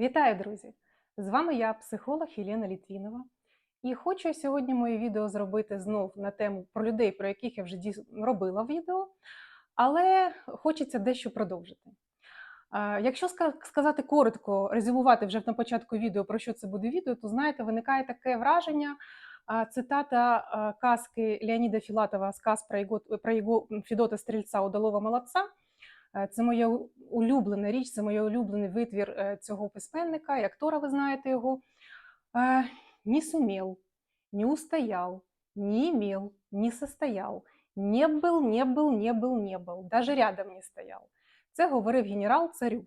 Вітаю, друзі! З вами я, психолог Єлена Літвінова. І хочу сьогодні моє відео зробити знов на тему про людей, про яких я вже робила відео, але хочеться дещо продовжити. Якщо сказати коротко, резюмувати вже на початку відео, про що це буде відео, то знаєте, виникає таке враження. Цитата казки Леоніда Філатова сказ про його, про його Фідота Стрільця Удалого молодця. Е, Це моя у- улюблена річ, це моє улюблений витвір е, цього письменника, і актора, ви знаєте його. Е, Не сумел, не устоял, не имел, не состоял, не был, не был, не был, не был, даже рядом не стоял. Це говорив генерал царю.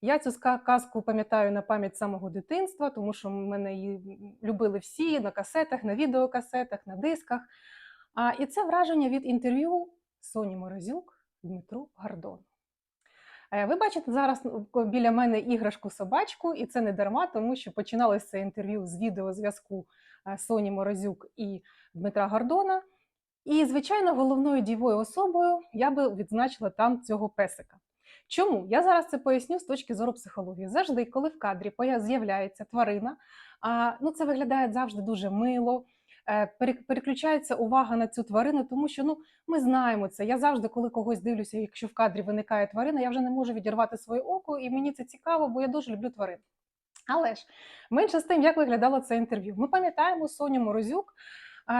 Я цю ска- казку пам'ятаю на пам'ять з самого дитинства, тому що мене її любили всі на касетах, на відеокасетах, на дисках. А, і це враження від інтерв'ю Соні Морозюк Дмитру Гордону. Е, Ви бачите зараз ну, біля мене іграшку собачку, і це не дарма, тому що починалося це інтерв'ю з відеозв'язку е, Соні Морозюк і Дмитра Гордона. І, звичайно, головною дієвою особою я би відзначила там цього песика. Чому? Я зараз це поясню з точки зору психології. Завжди, коли в кадрі з'являється тварина, ну, це виглядає завжди дуже мило, переключається увага на цю тварину, тому що ну, ми знаємо це. Я завжди, коли когось дивлюся, якщо в кадрі виникає тварина, я вже не можу відірвати своє око, і мені це цікаво, бо я дуже люблю тварин. Але ж менше з тим, як виглядало це інтерв'ю. Ми пам'ятаємо Соню Морозюк.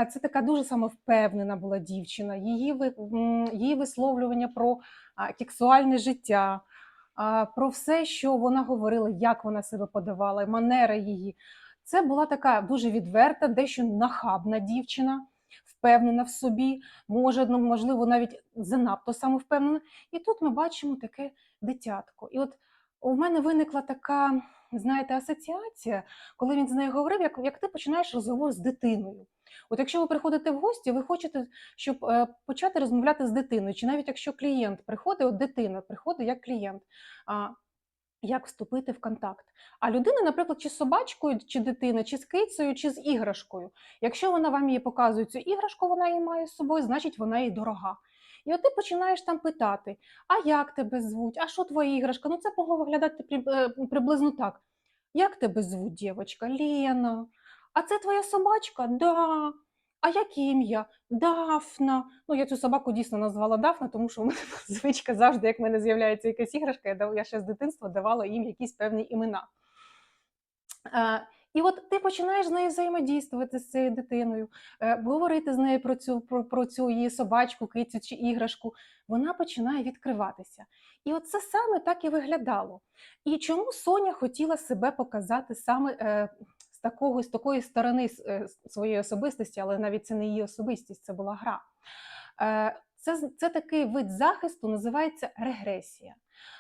Це така дуже самовпевнена була дівчина. Її, її висловлювання про сексуальне життя, про все, що вона говорила, як вона себе подавала, манера її. Це була така дуже відверта, дещо нахабна дівчина, впевнена в собі, може, ну, можливо, навіть занадто самовпевнена. І тут ми бачимо таке дитятко. І от у мене виникла така, знаєте, асоціація, коли він з нею говорив, як, як ти починаєш розговор з дитиною. От якщо ви приходите в гості, ви хочете, щоб е, почати розмовляти з дитиною, чи навіть якщо клієнт приходить, от дитина приходить як клієнт. А, як вступити в контакт. А людина, наприклад, чи з собачкою, чи дитина, чи з кицею, чи з іграшкою. Якщо вона вам її показує цю іграшку, вона її має з собою, значить вона їй дорога. І от ти починаєш там питати: а як тебе звуть? А що твоя іграшка? Ну це могло виглядати е, приблизно так. Як тебе звуть, дівчинка? Лена. А це твоя собачка? Да. А як ім'я? Дафна. Ну, я цю собаку дійсно назвала Дафна, тому що у мене звичка завжди, як в мене з'являється якась іграшка, я, я ще з дитинства давала їм якісь певні імена. Е, І от ти починаєш з нею взаємодійствувати з цією дитиною, е, говорити з нею про цю, про, про цю її собачку, кицю чи іграшку. Вона починає відкриватися. І от це саме так і виглядало. І чому Соня хотіла себе показати саме е, такого, з такої сторони е, своєї особистості, але навіть це не її особистість, це була гра. Е, Це, це такий вид захисту, називається регресія.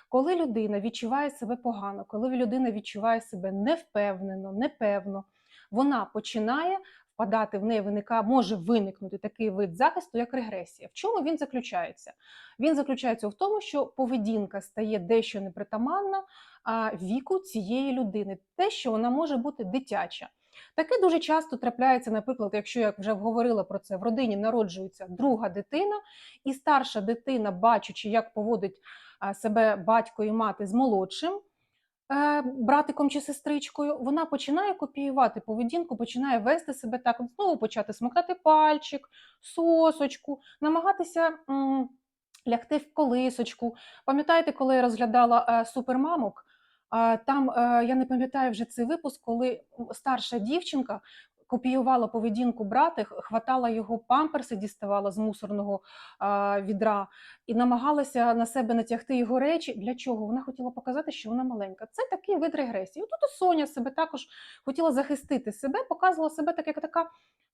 Коли людина відчуває себе погано, коли людина відчуває себе невпевнено, непевно, вона починає впадати в неї виника, може виникнути такий вид захисту, як регресія. В чому він заключається? Він заключається в тому, що поведінка стає дещо непритаманна віку цієї людини, те, що вона може бути дитяча. Таке дуже часто трапляється, наприклад, якщо я вже говорила про це, в родині народжується друга дитина, і старша дитина, бачачи, як поводить себе батько і мати з молодшим братиком чи сестричкою, вона починає копіювати поведінку, починає вести себе так, знову почати смоктати пальчик, сосочку, намагатися лягти в колисочку. Пам'ятаєте, коли я розглядала е, супермамок? Там е, я не пам'ятаю вже цей випуск, коли старша дівчинка копіювала поведінку брата, хватала його памперси, діставала з мусорного а, відра і намагалася на себе натягти його речі. Для чого? Вона хотіла показати, що вона маленька. Це такий вид регресії. Тут Соня себе також хотіла захистити себе, показувала себе так, як така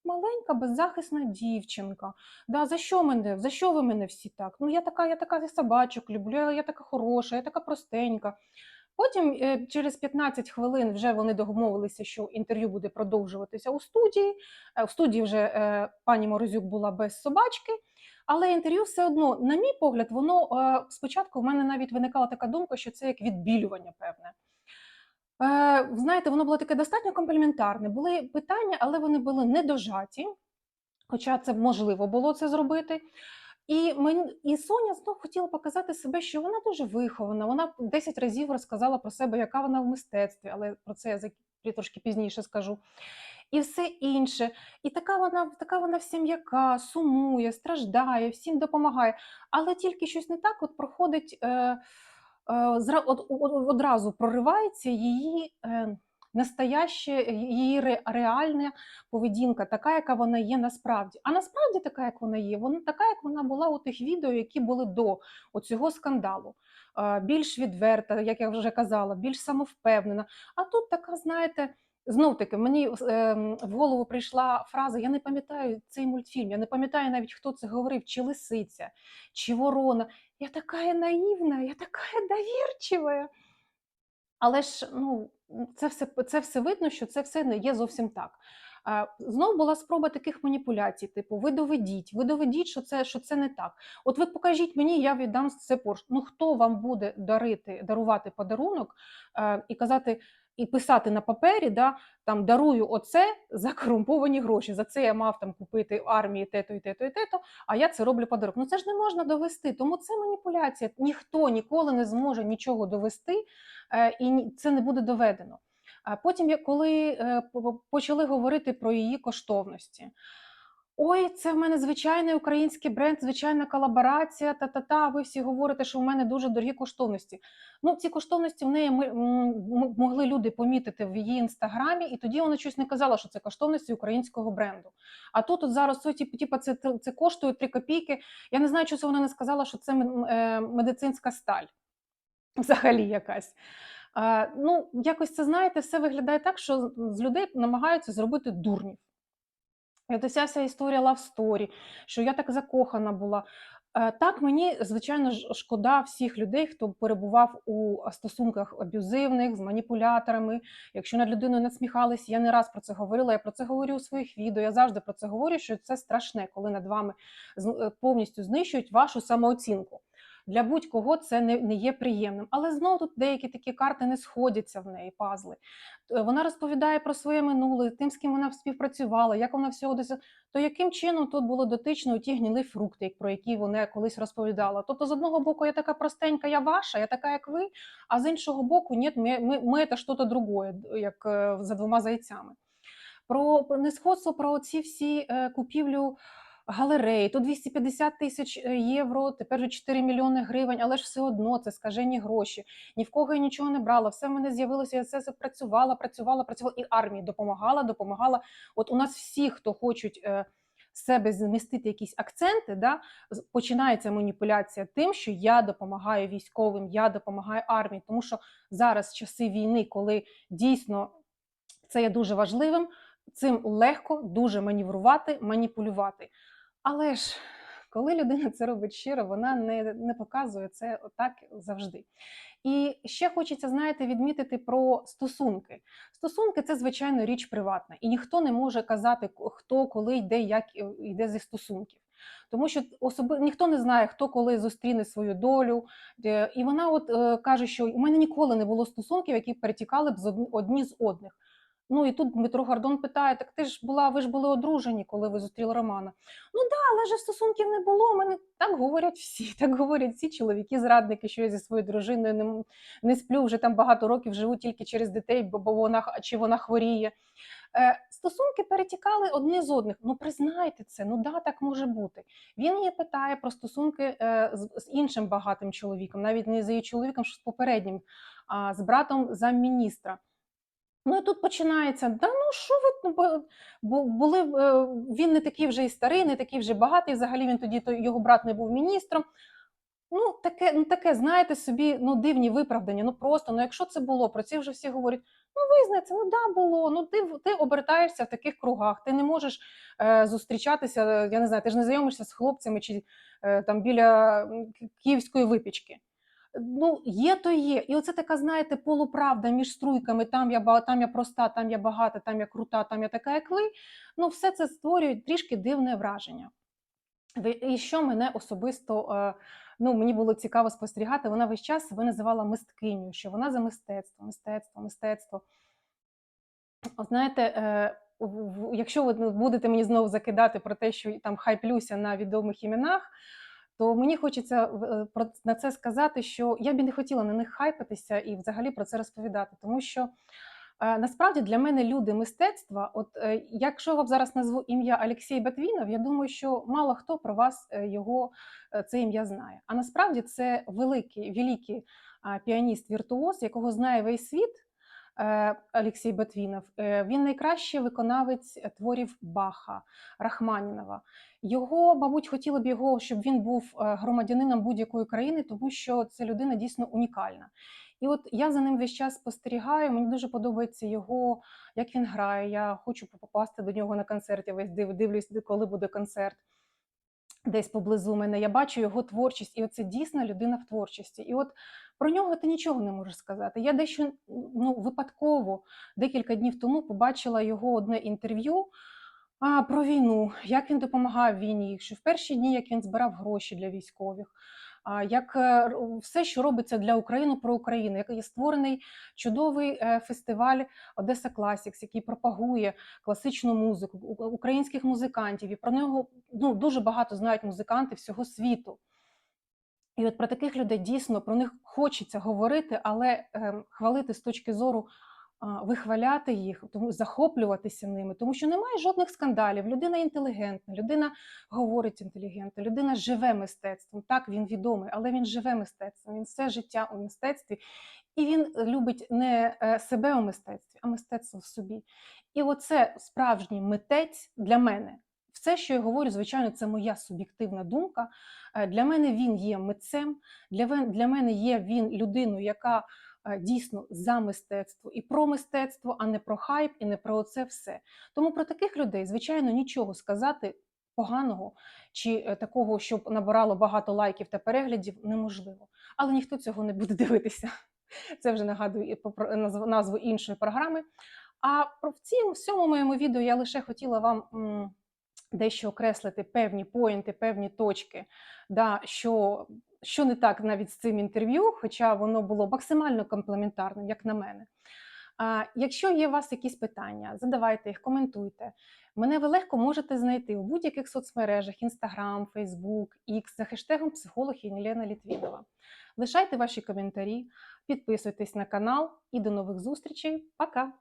маленька, беззахисна дівчинка. Да, за що мене? За що ви мене всі так? Ну я така, я така я собачок люблю, я така хороша, я така простенька. Потім е, через 15 хвилин вже вони домовилися, що інтерв'ю буде продовжуватися у студії. Е, У студії вже е, пані Морозюк була без собачки, але інтерв'ю все одно, на мій погляд, воно е, спочатку в мене навіть виникала така думка, що це як відбілювання певне. Е, знаєте, воно було таке достатньо компліментарне. Були питання, але вони були недожаті, хоча це можливо було це зробити. І мені і Соня знов хотіла показати себе, що вона дуже вихована. Вона 10 разів розказала про себе, яка вона в мистецтві, але про це я трошки пізніше скажу. І все інше. І така вона, така вона вся м'яка, сумує, страждає, всім допомагає. Але тільки щось не так, от проходить е, е, одразу проривається її е, настояще, її ре- реальна поведінка, така, яка вона є насправді. А насправді така, як вона є, вона така, як вона була у тих відео, які були до цього скандалу. Більш відверта, як я вже казала, більш самовпевнена. А тут така, знаєте. Знов таки, мені е, в голову прийшла фраза: я не пам'ятаю цей мультфільм, я не пам'ятаю навіть, хто це говорив, чи лисиця, чи ворона. Я така наївна, я така довірчива. Але ж ну, це все, це все видно, що це все не є зовсім так. Знову Знов була спроба таких маніпуляцій, типу, ви доведіть, ви доведіть, що це, що це не так. От ви покажіть мені, я віддам це Порш. Ну хто вам буде дарити, дарувати подарунок е, і казати, і писати на папері, да, там дарую оце за корумповані гроші. За це я мав там купити армії те-то і те-то і те-то, а я це роблю подарок. Ну це ж не можна довести, тому це маніпуляція. Ніхто ніколи не зможе нічого довести, е, і це не буде доведено. А потім, коли е, почали говорити про її коштовності. Ой, це в мене звичайний український бренд, звичайна колаборація. Та-та-та. Ви всі говорите, що в мене дуже дорогі коштовності. Ну, ці коштовності в неї ми, могли люди помітити в її інстаграмі, і тоді вона щось не казала, що це коштовності українського бренду. А тут от зараз ой, типу, це, це, коштує 3 копійки. Я не знаю, це вона не сказала, що це е, медицинська сталь взагалі якась. Ну, якось це знаєте, все виглядає так, що з людей намагаються зробити дурнів. От ця вся історія love story, що я так закохана була. Е, Так, мені, звичайно шкода всіх людей, хто перебував у стосунках аб'юзивних з маніпуляторами. Якщо над людиною насміхались, я не раз про це говорила. Я про це говорю у своїх відео. Я завжди про це говорю, що це страшне, коли над вами е, повністю знищують вашу самооцінку. Для будь-кого це не, не є приємним. Але знову тут деякі такі карти не сходяться в неї, пазли. Е, Вона розповідає про своє минуле, тим, з ким вона співпрацювала, як вона всього досягла. То яким чином тут було дотично ті гніли фрукти, про які вона колись розповідала? Тобто, з одного боку, я така простенька, я ваша, я така, як ви, а з іншого боку, ні, ми, ми, ми це щось другое, як е, за двома зайцями. Про несходство, про ці всі е, купівлю галереї, то 250 тисяч е, євро, тепер вже 4 мільйони гривень, але ж все одно це скажені гроші. Ні в кого я нічого не брала, все в мене з'явилося, я це працювала, працювала, працювала, і армії допомагала, допомагала. От у нас всі, хто хочуть е, себе змістити якісь акценти, да, починається маніпуляція тим, що я допомагаю військовим, я допомагаю армії, тому що зараз часи війни, коли дійсно це є дуже важливим, цим легко дуже маневрувати, маніпулювати. Але ж коли людина це робить щиро, вона не, не показує це отак завжди. І ще хочеться, знаєте, відмітити про стосунки. Стосунки це, звичайно, річ приватна, і ніхто не може казати, хто коли йде, як йде зі стосунків. Тому що особи... ніхто не знає, хто коли зустріне свою долю. І вона от е, каже, що у мене ніколи не було стосунків, які перетікали б з одні з одних. Ну і тут Дмитро Гордон питає: так ти ж була, ви ж були одружені, коли ви зустріли Романа. Ну да, але ж стосунків не було. Мене так говорять всі, так говорять всі чоловіки, зрадники, що я зі своєю дружиною не, не сплю вже там багато років, живу тільки через дітей, бо вона чи вона хворіє. Е, стосунки перетікали одні з одних. Ну признайте це, ну да, так може бути. Він її питає про стосунки е, з, з іншим багатим чоловіком, навіть не з її чоловіком, що з попереднім, а з братом замміністра. Ну і тут починається: да ну що ви ну, були е, він не такий вже і старий, не такий вже багатий. Взагалі він тоді то його брат не був міністром. Ну, таке, ну таке, знаєте собі, ну дивні виправдання. Ну просто, ну якщо це було, про це вже всі говорять. Ну, визнай це, ну да, було. Ну ти ти обертаєшся в таких кругах, ти не можеш е, зустрічатися. Я не знаю, ти ж не знайомишся з хлопцями чи е, там біля київської випічки. Ну, є, то є. І оце така, знаєте, полуправда між струйками. Там я там я проста, там я багата, там я крута, там я така, як ви. Ну, все це створює трішки дивне враження. І що мене особисто, е, ну мені було цікаво спостерігати, вона весь час себе називала мисткиню, що вона за мистецтво, мистецтво, мистецтво. Знаєте, е, якщо ви будете мені знову закидати про те, що там хайплюся на відомих іменах, то мені хочеться е, на це сказати, що я б не хотіла на них хайпатися і взагалі про це розповідати, тому що е, насправді для мене люди мистецтва, от е, якщо вам зараз назву ім'я Олексій Батвінов, я думаю, що мало хто про вас його це ім'я знає. А насправді це великий, великий піаніст-віртуоз, якого знає весь світ. Е, Олексій Батвінов. Е, Він найкращий виконавець творів Баха, Рахманінова. Його, мабуть, хотіли б його, щоб він був е, громадянином будь-якої країни, тому що це людина дійсно унікальна. І от я за ним весь час спостерігаю. Мені дуже подобається його, як він грає. Я хочу попасти до нього на концерт. Я весь див, дивлюсь, коли буде концерт десь поблизу мене. Я бачу його творчість, і оце дійсно людина в творчості. І от про нього ти нічого не можеш сказати. Я дещо ну, випадково декілька днів тому побачила його одне інтерв'ю а, про війну, як він допомагав війні, що в перші дні як він збирав гроші для військових. Як е, все, що робиться для України про Україну, як є створений чудовий е, фестиваль Одеса Класікс, який пропагує класичну музику українських музикантів, і про нього ну, дуже багато знають музиканти всього світу. І от про таких людей дійсно про них хочеться говорити, але ем, хвалити з точки зору вихваляти їх, тому захоплюватися ними, тому що немає жодних скандалів. Людина інтелігентна, людина говорить інтелігентно, людина живе мистецтвом. Так, він відомий, але він живе мистецтвом. Він все життя у мистецтві, і він любить не е, себе у мистецтві, а мистецтво в собі. І оце справжній митець для мене. Все, що я говорю, звичайно, це моя суб'єктивна думка. Е, Для мене він є митцем, для, мене є він людиною, яка е, дійсно за мистецтво і про мистецтво, а не про хайп і не про це все. Тому про таких людей, звичайно, нічого сказати поганого чи е, такого, щоб набирало багато лайків та переглядів, неможливо. Але ніхто цього не буде дивитися. Це вже нагадую назву- іншої програми. А про в цьому всьому моєму відео я лише хотіла вам дещо окреслити певні поінти, певні точки, да, що, що не так навіть з цим інтерв'ю, хоча воно було максимально комплементарним, як на мене. А, якщо є у вас якісь питання, задавайте їх, коментуйте. Мене ви легко можете знайти у будь-яких соцмережах: Instagram, Facebook, X за хештегом психолог Єлена Літвінова. Лишайте ваші коментарі, підписуйтесь на канал і до нових зустрічей. Пока!